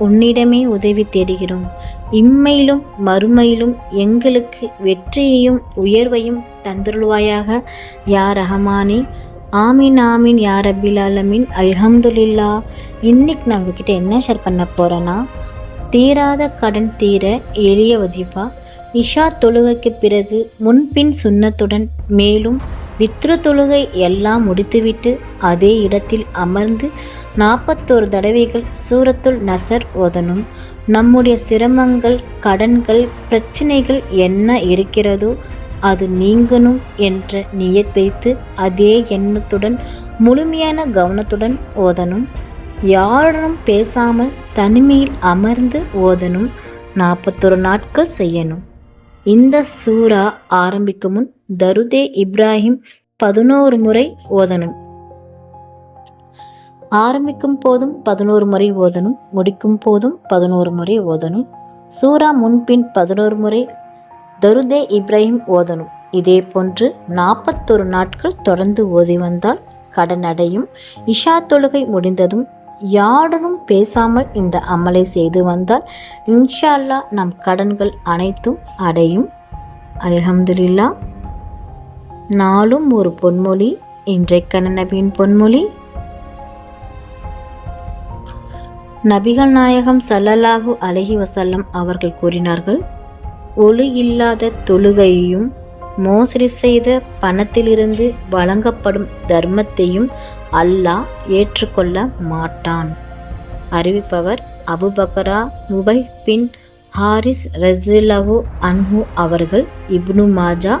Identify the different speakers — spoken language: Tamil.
Speaker 1: உன்னிடமே உதவி தேடுகிறோம். இம்மையிலும் மறுமையிலும் எங்களுக்கு வெற்றியையும் உயர்வையும் தந்துருள்வாயாக. யா ரஹமானி ஆமீன் ஆமீன் யா ரபில் அலமின் அல்ஹம்துலில்லா. இன்னைக்கு நான் உங்ககிட்ட என்ன ஷேர் பண்ண போகிறேன்னா தீராத கடன் தீர எளிய வஜிஃபா. இஷா தொழுகைக்கு பிறகு முன்பின் சுன்னத்துடன் மேலும் பித்ரு தொழுகை எல்லாம் முடித்துவிட்டு அதே இடத்தில் அமர்ந்து நாற்பத்தோரு தடவைகள் சூரத்துல் நசர் ஓதணும். நம்முடைய சிரமங்கள் கடன்கள் பிரச்சனைகள் என்ன இருக்கிறதோ அது நீங்கணும் என்ற நியத் வைத்து அதே எண்ணத்துடன் முழுமையான கவனத்துடன் ஓதணும். யாரும் பேசாமல் தனிமையில் அமர்ந்து ஓதணும். நாற்பத்தொரு நாட்கள் செய்யணும். இந்த சூரா ஆரம்பிக்கும் முன் தருதே இப்ராஹிம் பதினோரு முறை ஓதணும். ஆரம்பிக்கும் போதும் பதினோரு முறை ஓதணும். முடிக்கும் போதும் பதினோரு முறை ஓதணும். சூரா முன்பின் பதினோரு முறை தருதே இப்ராஹிம் ஓதணும். இதே போன்று நாற்பத்தொரு நாட்கள் தொடர்ந்து ஓதி வந்தால் கடன் அடையும். இஷா தொழுகை முடிந்ததும் யாருடனும் பேசாமல் இந்த அமலை செய்து வந்தால் இன்ஷா நம் கடன்கள் அனைத்தும் அடையும். அல்ஹம்துலில்லா நாளும் ஒரு பொன்மொழி இன்றைக்கான நபியின் பொன்மொழி. நபிகள் நாயகம் சல்லல்லாஹு அலஹி வசல்லம் அவர்கள் கூறினார்கள் ஒளி இல்லாத தொழுகையையும் மோசடி செய்த பணத்திலிருந்து வழங்கப்படும் தர்மத்தையும் அல்லாஹ் ஏற்றுக்கொள்ள மாட்டான். அறிவிப்பவர் அபுபக்கரா முபை பின் ஹாரிஸ் ரசிலவு அன்ஹு அவர்கள் இப்னு மாஜா